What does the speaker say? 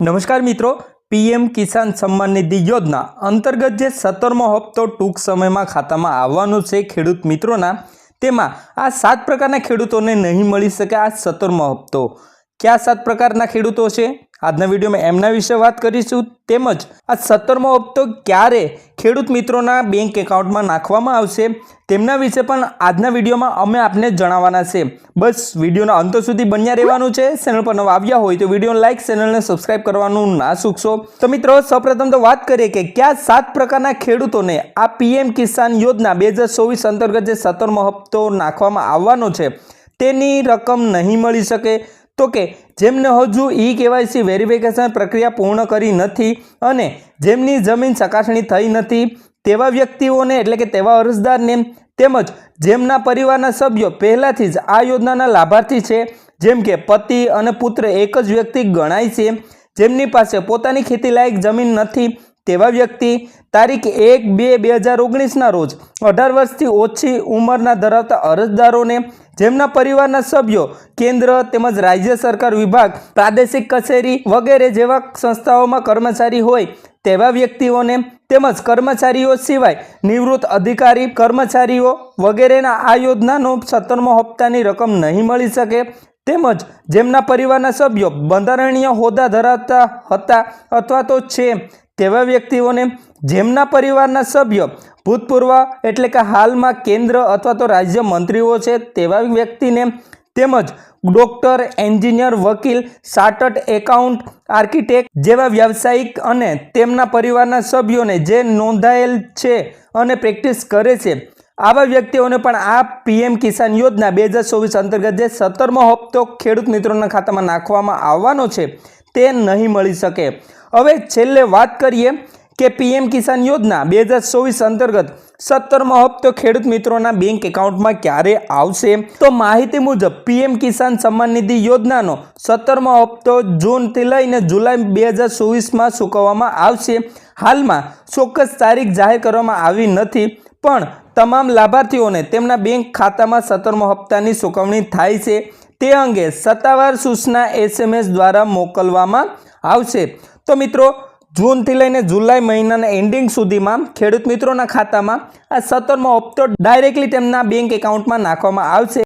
નમસ્કાર મિત્રો, પીએમ કિસાન સન્માન નિધિ યોજના અંતર્ગત જે સત્તરમો હપ્તો ટૂંક સમયમાં ખાતામાં આવવાનો છે ખેડૂત મિત્રોના, તેમાં આ સાત પ્રકારના ખેડૂતોને નહીં મળી શકે આ સત્તરમો હપ્તો. કયા સાત પ્રકારના ખેડૂતો છે? આજના વિડીયોમાં એમના વિશે વાત કરીશું તેમજ આ સત્તરમો હપ્તો ક્યારે ખેડૂત મિત્રોના બેંક એકાઉન્ટમાં નાખવામાં આવશે તેમના વિશે પણ આજના વિડીયોમાં અમે આપને જણાવવાના છે. બસ વિડીયોના અંત સુધી બન્યા રહેવાનું છે. ચેનલ પર નવા આવ્યા હોય તો વિડીયોને લાઇક ચેનલને સબસ્ક્રાઇબ કરવાનું ના ચૂકશો તો મિત્રો, સૌપ્રથમ તો વાત કરીએ કે કયા સાત પ્રકારના ખેડૂતોને આ પીએમ કિસાન યોજના બે હજાર ચોવીસ અંતર્ગત જે સત્તરમો હપ્તો નાખવામાં આવવાનો છે તેની રકમ નહીં મળી શકે? તો કે જેમને હજુ ઈ કેવાયસી વેરિફિકેશન પ્રક્રિયા પૂર્ણ કરી નથી અને જેમની જમીન ચકાસણી થઈ નથી, તેવા વ્યક્તિઓને એટલે કે તેવા અરજદારને તેમજ જેમના પરિવારના સભ્યો પહેલાંથી જ આ યોજનાના લાભાર્થી છે, જેમ કે પતિ અને પુત્ર એક જ વ્યક્તિ ગણાય છે, જેમની પાસે પોતાની ખેતીલાયક જમીન નથી, તેવા વ્યક્તિ તારીખ એક બે બે હજાર ઓગણીસના રોજ અઢાર વર્ષથી ઓછી ઉંમરના ધરાવતા અરજદારોને જેમના પરિવારના સભ્યો, કેન્દ્ર તેમજ રાજ્ય સરકાર વિભાગ, પ્રાદેશિક કચેરી વગેરે જેવા સંસ્થાઓમાં કર્મચારી હોય તેવા વ્યક્તિઓને તેમજ કર્મચારીઓ સિવાય નિવૃત્ત અધિકારી, કર્મચારીઓ વગેરેના આ યોજનાનો સત્તરમો હપ્તાની રકમ નહીં મળી શકે. તેમજ જેમના પરિવારના સભ્યો બંધારણીય હોદ્દા ધરાવતા હતા અથવા તો છે તેવા વ્યક્તિઓને જેમના પરિવારના સભ્યો ભૂતપૂર્વ એટલે કે હાલમાં કેન્દ્ર અથવા તો રાજ્ય મંત્રીઓ છે તેવા વ્યક્તિને તેમજ ડૉક્ટર, એન્જિનિયર, વકીલ ચાર્ટર્ડ એકાઉન્ટ, આર્કિટેક્ટ જેવા વ્યાવસાયિક અને તેમના પરિવારના સભ્યોને જે નોંધાયેલ છે અને પ્રેક્ટિસ કરે છે, આવા વ્યક્તિઓને પણ આ પીએમ કિસાન યોજના બે હજાર ચોવીસ અંતર્ગત જે સત્તરમો હપ્તો ખેડૂત મિત્રોના ખાતામાં નાખવામાં આવવાનો છે તે નહીં મળી શકે. હવે છેલ્લે વાત કરીએ કે પીએમ કિસાન યોજના બે હજાર ચોવીસ અંતર્ગત સત્તરમો હપ્તો ખેડૂત મિત્રોના બેંક એકાઉન્ટમાં ક્યારે આવશે? તો માહિતી મુજબ પીએમ કિસાન સન્માન નિધિ યોજનાનો સત્તરમો હપ્તો જૂનથી લઈને જુલાઈ બે હજાર ચોવીસમાં ચૂકવવામાં આવશે. હાલમાં ચોક્કસ તારીખ જાહેર કરવામાં આવી નથી, પણ તમામ લાભાર્થીઓને તેમના બેંક ખાતામાં સત્તરમો હપ્તાની ચૂકવણી થાય છે. તે અંગે સત્તાવાર સૂચના એસએમએસ દ્વારા મોકલવામાં આવશે. તો મિત્રો, જૂનથી લઈને જુલાઈ મહિનાના એન્ડિંગ સુધીમાં ખેડૂત મિત્રોના ખાતામાં આ સત્તરમો હપ્તો ડાયરેક્ટલી તેમના બેંક એકાઉન્ટમાં નાખવામાં આવશે.